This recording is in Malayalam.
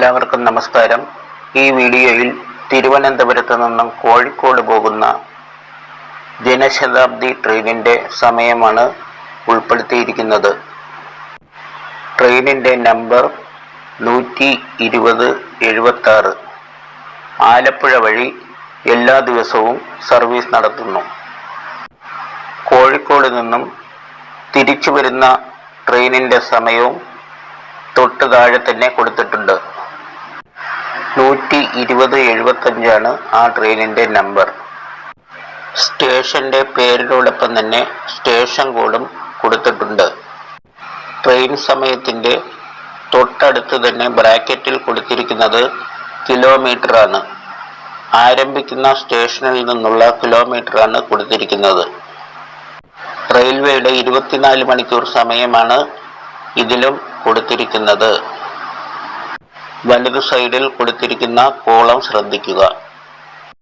എല്ലാവർക്കും നമസ്കാരം. ഈ വീഡിയോയിൽ തിരുവനന്തപുരത്ത് നിന്നും കോഴിക്കോട് പോകുന്ന ജനശതാബ്ദി ട്രെയിനിന്റെ സമയമാണ് ഉൾപ്പെടുത്തിയിരിക്കുന്നത്. ട്രെയിനിന്റെ നമ്പർ നൂറ്റി ഇരുപത് എഴുപത്താറ്. ആലപ്പുഴ വഴി എല്ലാ ദിവസവും സർവീസ് നടത്തുന്നു. കോഴിക്കോട് നിന്നും തിരിച്ചു വരുന്ന ട്രെയിനിന്റെ സമയവും തൊട്ട് താഴെ തന്നെ കൊടുത്തിട്ടുണ്ട്. നൂറ്റി ഇരുപത് എഴുപത്തഞ്ചാണ് ആ ട്രെയിനിന്റെ നമ്പർ. സ്റ്റേഷന്റെ പേരിനോടൊപ്പം തന്നെ സ്റ്റേഷൻ കോഡും കൊടുത്തിട്ടുണ്ട്. ട്രെയിൻ സമയത്തിന്റെ തൊട്ടടുത്ത് തന്നെ ബ്രാക്കറ്റിൽ കൊടുത്തിരിക്കുന്നത് കിലോമീറ്ററാണ്. ആരംഭിക്കുന്ന സ്റ്റേഷനിൽ നിന്നുള്ള കിലോമീറ്ററാണ് കൊടുത്തിരിക്കുന്നത്. റെയിൽവേയുടെ ഇരുപത്തിനാല് മണിക്കൂർ സമയമാണ് ഇതിലും കൊടുത്തിരിക്കുന്നത്. വലതു സൈഡിൽ കൊടുത്തിരിക്കുന്ന കോളം ശ്രദ്ധിക്കുക.